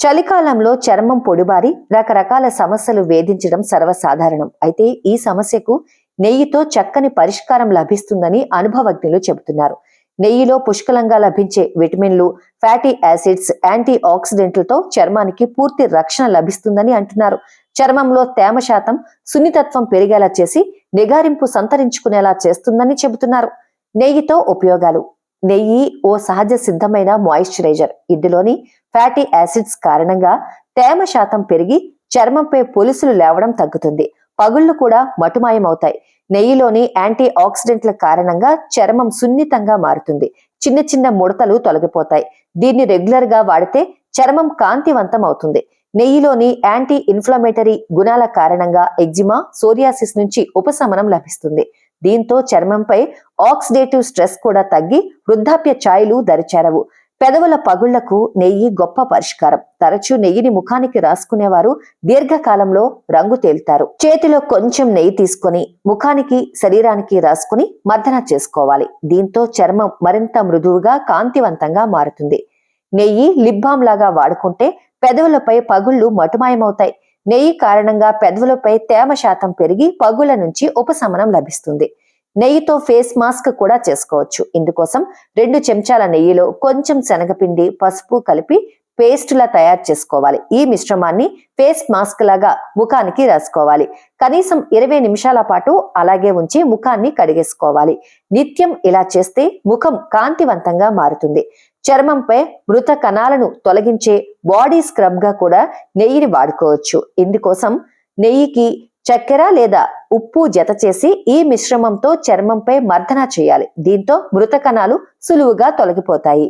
చలికాలంలో చర్మం పొడిబారి రకరకాల సమస్యలు వేధించడం సర్వసాధారణం. అయితే ఈ సమస్యకు నెయ్యితో చక్కని పరిష్కారం లభిస్తుందని అనుభవజ్ఞులు చెబుతున్నారు. నెయ్యిలో పుష్కలంగా లభించే విటమిన్లు ఫ్యాటీ యాసిడ్స్ యాంటీ ఆక్సిడెంట్లతో చర్మానికి పూర్తి రక్షణ లభిస్తుందని అంటున్నారు. చర్మంలో తేమ శాతం సున్నితత్వం పెరిగేలా చేసి నిగారింపు సంతరించుకునేలా చేస్తుందని చెబుతున్నారు. నెయ్యితో ఉపయోగాలు. నెయ్యి ఓ సహజ సిద్ధమైన మాయిశ్చరైజర్. ఇందులోని ఫ్యాటీ యాసిడ్స్ కారణంగా తేమ శాతం పెరిగి చర్మంపై పొలుసులు లేవడం తగ్గుతుంది. పగుళ్ళు కూడా మటుమాయమవుతాయి. నెయ్యిలోని యాంటీ ఆక్సిడెంట్ల కారణంగా చర్మం సున్నితంగా మారుతుంది. చిన్న చిన్న ముడతలు తొలగిపోతాయి. దీన్ని రెగ్యులర్గా వాడితే చర్మం కాంతివంతం అవుతుంది నెయ్యిలోని యాంటీ ఇన్ఫ్లమేటరీ గుణాల కారణంగా ఎగ్జిమా సోరియాసిస్ నుంచి ఉపశమనం లభిస్తుంది. దీంతో చర్మంపై ఆక్సిడేటివ్ స్ట్రెస్ కూడా తగ్గి వృద్ధాప్య ఛాయలు దరిచేరవు. పెదవుల పగుళ్ళకు నెయ్యి గొప్ప పరిష్కారం. తరచూ నెయ్యిని ముఖానికి రాసుకునేవారు దీర్ఘకాలంలో రంగు తేలుతారు. చేతిలో కొంచెం నెయ్యి తీసుకొని ముఖానికి శరీరానికి రాసుకుని మర్దన చేసుకోవాలి. దీంతో చర్మం మరింత మృదువుగా కాంతివంతంగా మారుతుంది. నెయ్యి లిప్ బామ్ లాగా వాడుకుంటే పెదవులపై పగుళ్ళు మటుమాయమవుతాయి. నెయ్యి కారణంగా పెదవులపై తేమ శాతం పెరిగి పగుల నుంచి ఉపశమనం లభిస్తుంది. నెయ్యితో ఫేస్ మాస్క్ కూడా చేసుకోవచ్చు. ఇందుకోసం రెండు చెంచాల నెయ్యిలో కొంచెం శనగపిండి పసుపు కలిపి పేస్టులా తయారు చేసుకోవాలి. ఈ మిశ్రమాన్ని ఫేస్ మాస్క్ లాగా ముఖానికి రాసుకోవాలి. కనీసం ఇరవై నిమిషాల పాటు అలాగే ఉంచి ముఖాన్ని కడిగేసుకోవాలి. నిత్యం ఇలా చేస్తే ముఖం కాంతివంతంగా మారుతుంది. చర్మంపై మృత కణాలను తొలగించే బాడీ స్క్రబ్గా కూడా నెయ్యిని వాడుకోవచ్చు. ఇందుకోసం నెయ్యికి చక్కెర లేదా ఉప్పు జత చేసి ఈ మిశ్రమంతో చర్మంపై మర్దన చేయాలి. దీంతో మృత కణాలు సులువుగా తొలగిపోతాయి.